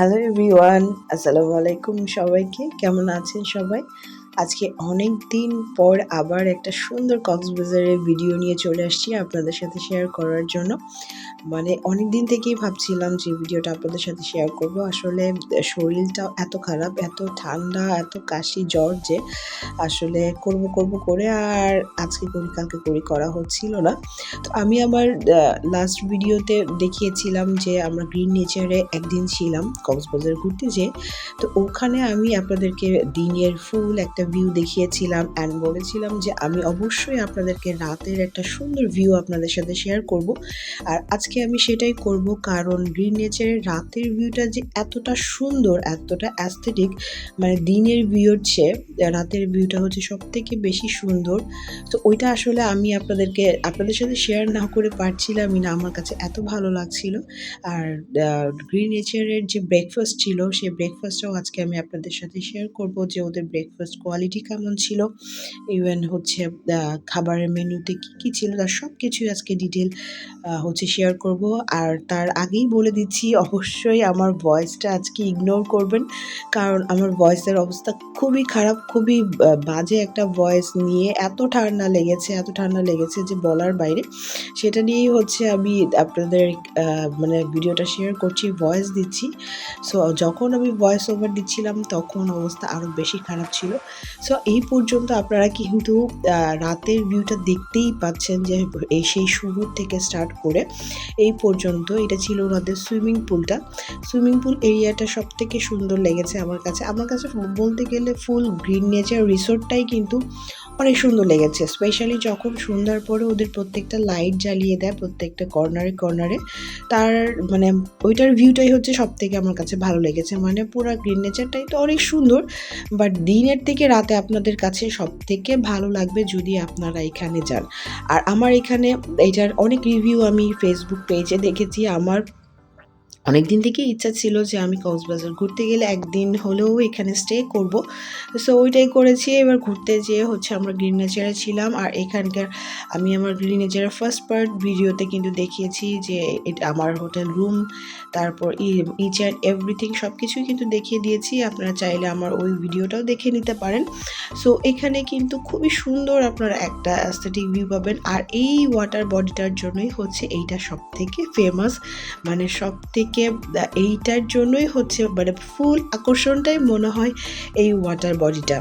Hello everyone আসসালামু আলাইকুম সবাইকে। কেমন আছেন সবাই? আজকে অনেক দিন পর আবার একটা সুন্দর কক্সবাজারের ভিডিও নিয়ে চলে আসছি আপনাদের সাথে শেয়ার করার জন্য। মানে অনেক দিন থেকেই ভাবছিলাম যে ভিডিওটা আপনাদের সাথে শেয়ার করব। আসলে শরীরটা এত খারাপ, এত ঠান্ডা, এত কাশি, জ্বর যে আসলে করব করব করে আর আজকে করি, কালকে করি করা হচ্ছিল না। তো আমি আমার লাস্ট ভিডিওতে দেখিয়েছিলাম যে আমরা গ্রিন নেচারে একদিন ছিলাম কক্সবাজার ঘুরতে যে তো ওখানে আমি আপনাদেরকে দিনের ফুল একটা ভিউ দেখিয়েছিলাম অ্যান্ড বলেছিলাম যে আমি অবশ্যই আপনাদেরকে রাতের একটা সুন্দর ভিউ আপনাদের সাথে শেয়ার করব। আর আজকে আমি সেটাই করব কারণ গ্রিন নেচারের রাতের ভিউটা যে এতটা সুন্দর, এতটা অ্যাস্থেটিক মানে দিনের ভিউর চেয়ে রাতের ভিউটা হচ্ছে সব থেকে বেশি সুন্দর। তো ওইটা আসলে আমি আপনাদেরকে, আপনাদের সাথে শেয়ার না করে পারছিলামই না, আমার কাছে এত ভালো লাগছিল। আর গ্রিন নেচারের যে ব্রেকফাস্ট ছিল, সেই ব্রেকফাস্টটাও আজকে আমি আপনাদের সাথে শেয়ার করব যে ওদের ব্রেকফাস্ট কোয়ালিটি কেমন ছিল? ইভেন হচ্ছে খাবারের মেনুতে কী কী ছিল? তার সব কিছুই আজকে ডিটেল হচ্ছে শেয়ার করব। আর তার আগেই বলে দিচ্ছি, অবশ্যই আমার ভয়েসটা আজকে ইগনোর করবেন। কারণ আমার ভয়েসের অবস্থা খুবই খারাপ, খুবই বাজে একটা ভয়েস নিয়ে এত ঠান্ডা লেগেছে, এত ঠান্ডা লেগেছে যে বলার বাইরে। সেটা নিয়েই হচ্ছে আমি আপনাদের মানে ভিডিওটা শেয়ার করছি ভয়েস দিচ্ছি। সো যখন আমি ভয়েস ওভার দিচ্ছিলাম, তখন অবস্থা আরও বেশি খারাপ ছিল। সো এই পর্যন্ত আপনারা কিন্তু রাতের ভিউটা দেখতেই পাচ্ছেন যে এই সেই শুরুর থেকে স্টার্ট করে এই পর্যন্ত। এটা ছিল ওনাদের সুইমিং পুলটা সুইমিং পুল এরিয়াটা সব থেকে সুন্দর লেগেছে আমার কাছে। আমার কাছে বলতে গেলে ফুল গ্রিন নেচার রিসোর্টটাই কিন্তু অনেক সুন্দর লেগেছে স্পেশালি যখন সন্ধ্যার পরে ওদের প্রত্যেকটা লাইট জ্বালিয়ে দেয় প্রত্যেকটা কর্নারে কর্নারে তার মানে ওইটার ভিউটাই হচ্ছে সব থেকে আমার কাছে ভালো লেগেছে। মানে পুরো গ্রিন নেচারটাই তো অনেক সুন্দর বাট দিনের থেকে রাতে আপনাদের কাছে সব থেকে ভালো লাগবে যদি আপনারা এখানে যান। আর আমার এখানে এটার অনেক রিভিউ আমি ফেসবুক পেজে দেখেছি, আমার অনেক দিন থেকেই ইচ্ছা ছিল যে আমি কক্সবাজার ঘুরতে গেলে একদিন হলেও এখানে স্টে করব। সো ওইটাই করেছি। এবার ঘুরতে যেয়ে হচ্ছে আমরা গ্রিন নেচারে ছিলাম আর এখানকার আমি আমার গ্রিন নেচারের ফার্স্ট পার্ট ভিডিওতে কিন্তু দেখিয়েছি যে আমার হোটেল রুম তারপর ইচ অ্যান্ড এভরিথিং সব কিছুই কিন্তু দেখিয়ে দিয়েছি। আপনারা চাইলে আমার ওই ভিডিওটাও দেখে নিতে পারেন। সো এখানে কিন্তু খুবই সুন্দর আপনারা একটা অ্যাস্থেটিক ভিউ পাবেন। আর এই ওয়াটার বডিটার জন্যই হচ্ছে এইটা সব থেকে ফেমাস মানে সব থেকে এইটার জন্যই হচ্ছে মানে ফুল আকর্ষণটাই মনে হয় এই ওয়াটার বডিটা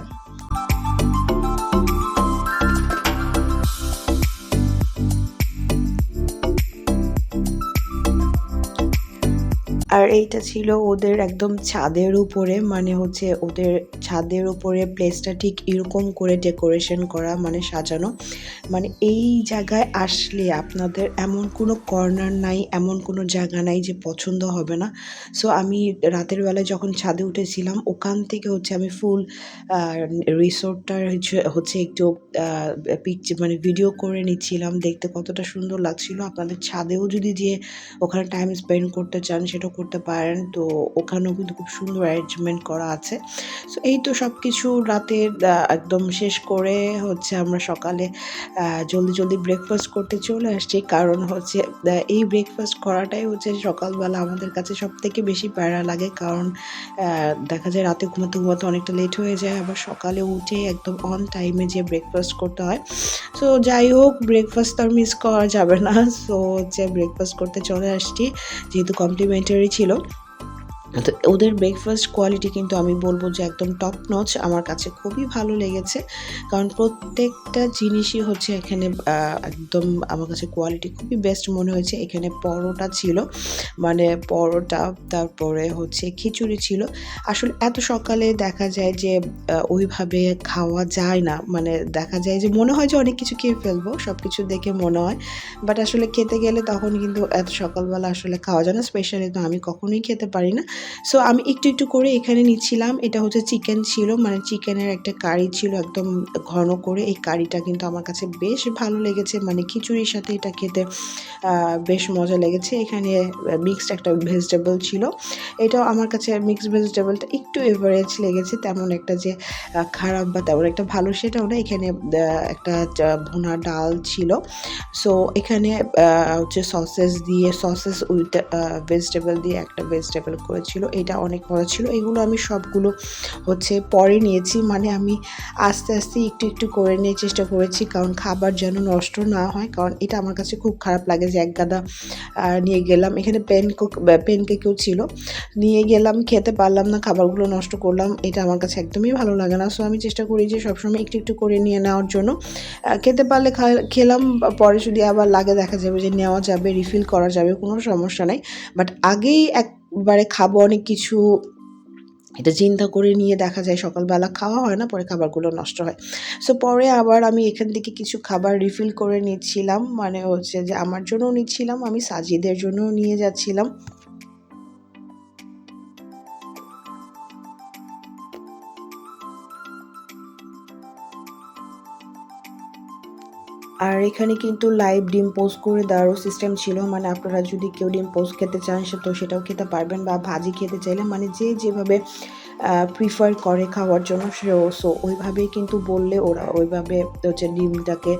আর এইটা ছিল ওদের একদম ছাদের উপরে মানে হচ্ছে ওদের ছাদের উপরে প্লেসটা ঠিক এরকম করে ডেকোরেশন করা মানে সাজানো। মানে এই জায়গায় আসলে আপনাদের এমন কোনো কর্নার নাই, এমন কোনো জায়গা নাই যে পছন্দ হবে না। সো আমি রাতের বেলায় যখন ছাদে উঠেছিলাম, ওখান থেকে হচ্ছে আমি ফুল রিসোর্টটার হচ্ছে একটু পিকচার মানে ভিডিও করে নিচ্ছিলাম, দেখতে কতটা সুন্দর লাগছিল। আপনাদের ছাদেও যদি যে ওখানে টাইম স্পেন্ড করতে চান, সেটা করতে পারেন। তো ওখানেও কিন্তু খুব সুন্দর অ্যারেঞ্জমেন্ট করা আছে। সো এই তো সব কিছু রাতের একদম শেষ করে হচ্ছে আমরা সকালে জলদি জলদি ব্রেকফাস্ট করতে চলে আসছি। কারণ হচ্ছে এই ব্রেকফাস্ট করাটাই হচ্ছে সকালবেলা আমাদের কাছে সব থেকে বেশি প্যারা লাগে। কারণ দেখা যায় রাতে ঘুমাতে ঘুমাতে অনেকটা লেট হয়ে যায়। আবার সকালে উঠে একদম অন টাইমে যে ব্রেকফাস্ট করতে হয়। সো যাই হোক ব্রেকফাস্ট তো আর মিস করা যাবে না। সো হচ্ছে ব্রেকফাস্ট করতে চলে আসছি। যেহেতু কমপ্লিমেন্টারি ছিল। তো ওদের ব্রেকফাস্ট কোয়ালিটি কিন্তু আমি বলব যে একদম টপ নচ আমার কাছে খুবই ভালো লেগেছে। কারণ প্রত্যেকটা জিনিসই হচ্ছে এখানে একদম আমার কাছে কোয়ালিটি খুবই বেস্ট মনে হয়েছে। এখানে পরোটা ছিল মানে পরোটা, তারপরে হচ্ছে খিচুড়ি ছিল। আসলে এত সকালে দেখা যায় যে ওইভাবে খাওয়া যায় না। মানে দেখা যায় যে মনে হয় যে অনেক কিছু খেয়ে ফেলব সব কিছু দেখে মনে হয়। বাট আসলে খেতে গেলে তখন কিন্তু এত সকালবেলা আসলে খাওয়া যায় না। স্পেশালি তো আমি কখনোই খেতে পারি না। সো আমি একটু একটু করে এখানে নিচ্ছিলাম। এটা হচ্ছে চিকেন ছিল মানে চিকেনের একটা কারি ছিল একদম ঘন করে। এই কারিটা কিন্তু আমার কাছে বেশ ভালো লেগেছে। মানে খিচুড়ির সাথে এটা খেতে বেশ মজা লেগেছে। এখানে মিক্সড একটা ভেজিটেবল ছিল। এটাও আমার কাছে মিক্সড ভেজিটেবলটা একটু এভারেজ লেগেছে। তেমন একটা যে খারাপ বা তেমন একটা ভালো সেটাও না। এখানে একটা ভুনা ডাল ছিল। সো এখানে হচ্ছে সসেস দিয়ে সসেস উইথ ভেজিটেবল দিয়ে একটা ভেজিটেবল করেছিল ছিল, এটা অনেক মজা ছিল। এগুলো আমি সবগুলো হচ্ছে পরে নিয়েছি। মানে আমি আস্তে আস্তে একটু একটু করে নিয়ে চেষ্টা করেছি, কারণ খাবার যেন নষ্ট না হয়, কারণ এটা আমার কাছে খুব খারাপ লাগে যে এক গাদা নিয়ে গেলাম। এখানে পেন পেন কেকেও ছিল। নিয়ে গেলাম, খেতে পারলাম না, খাবারগুলো নষ্ট করলাম। এটা আমার কাছে একদমই ভালো লাগে না। সো আমি চেষ্টা করি যে সবসময় একটু একটু করে নিয়ে নেওয়ার জন্য। খেতে পারলে খেলাম, পরে যদি আবার লাগে দেখা যাবে যে নেওয়া যাবে রিফিল করা যাবে, কোনো সমস্যা নাই। বাট আগেই একবারে খাব অনেক কিছু। এটা চিন্তা করে নিয়ে দেখা যায় সকালবেলা খাওয়া হয় না, পরে খাবারগুলো নষ্ট হয়। সো পরে আবার আমি এখান থেকে কিছু খাবার রিফিল করে নিচ্ছিলাম। মানে হচ্ছে যে আমার জন্যও নিচ্ছিলাম, আমি সাজিদের জন্যও নিয়ে যাচ্ছিলাম। আর এখানে কিন্তু লাইভ ডিম পোস্ট করে দেওয়ারও সিস্টেম ছিল। মানে আপনারা যদি কেউ ডিম পোস্ট খেতে চান, সে তো সেটাও খেতে পারবেন বা ভাজি খেতে চাইলে। মানে যে যেভাবে প্রিফার করে খাওয়ার জন্য। সেও সো ওইভাবেই কিন্তু বললে ওরা। ওইভাবে হচ্ছে ডিমটাকে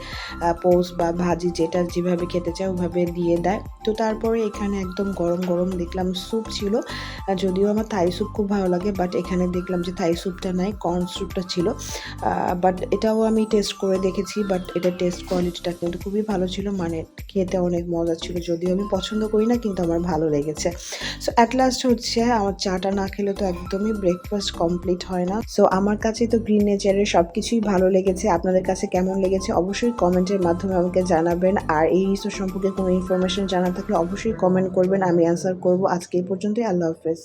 পোস্ট বা ভাজি যেটা যেভাবে খেতে চায় ওইভাবে দিয়ে দেয়। তো তারপরে এখানে একদম গরম গরম দেখলাম স্যুপ ছিল। যদিও আমার থাই স্যুপ খুব ভালো লাগে বাট এখানে দেখলাম যে থাই স্যুপটা নাই কর্ন স্যুপটা ছিল। বাট এটাও আমি টেস্ট করে দেখেছি বাট এটা টেস্ট কোয়ালিটিটা কিন্তু খুবই ভালো ছিল। মানে খেতে অনেক মজা ছিল। যদিও আমি পছন্দ করি না, কিন্তু আমার ভালো লেগেছে। সো অ্যাট লাস্ট হচ্ছে, আমার চাটা না খেলে তো একদমই ব্রেকফাস্ট কমপ্লিট হয় না। সো আমার কাছে তো গ্রিন নেচারের সব কিছুই ভালো লেগেছে। আপনাদের কাছে কেমন লেগেছে অবশ্যই কমেন্টের মাধ্যমে আমাকে জানাবেন। আর এই রিসোর্স সম্পর্কে কোনো ইনফরমেশন জানা থাকলে অবশ্যই কমেন্ট করবেন। আমি অ্যান্সার করব। আজকে এই পর্যন্তই। আল্লাহ হাফেজ।